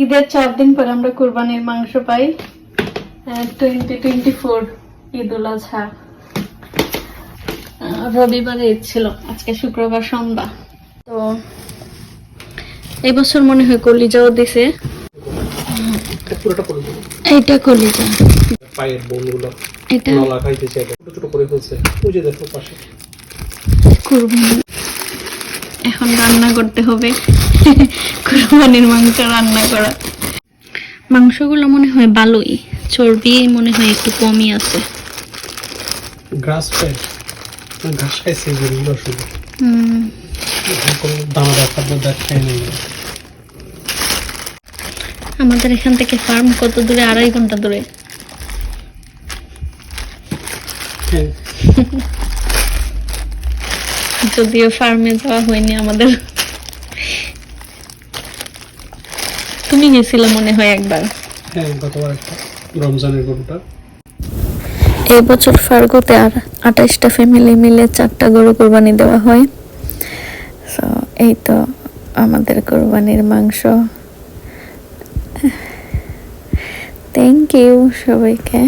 ঈদের চার দিন পর আমরা কুরবানির মাংস পাই। Twenty twenty four Eid ul Adha. রবিবারে ঈদ ছিল আজকে শুক্রবার সন্ধ্যা। তো এবছর মনে হয় কলিজাও দিছে। এইটা কলিজা। পায়ের বোনগুলো এটা? নলা খাইতেছে ছোট ছোট করে ফেলছে। ওই দেখো পাশে। এখন রান্না করতে হবে। কুরবানির মাংস রান্না করা। মাংসগুলো মনে হয় ভালোই চর্বি মনে হয় একটু কমই আছে। গ্রাস ফেড ঘাস খাইছে যেগুলো শুধু দানাদার খাদ্য খাই আমাদের এখান থেকে ফার্ম কত দূরে? আড়াই ঘণ্টা দূরে। হ্যাঁ। যদিও ফার্মে যাওয়া হয়নি আমাদের। তুমি গেছিলে মনে হয় একবার। হ্যাঁ গতবার একটা। রমজানের গরুটা। এই বছর ফার্গুতে আর আঠাশটা ফ্যামিলি মিলে চারটা গরু কোরবানি দেওয়া হয়। সো এই তো আমাদের কোরবানির মাংস। থ্যাংক ইউ সবাইকে।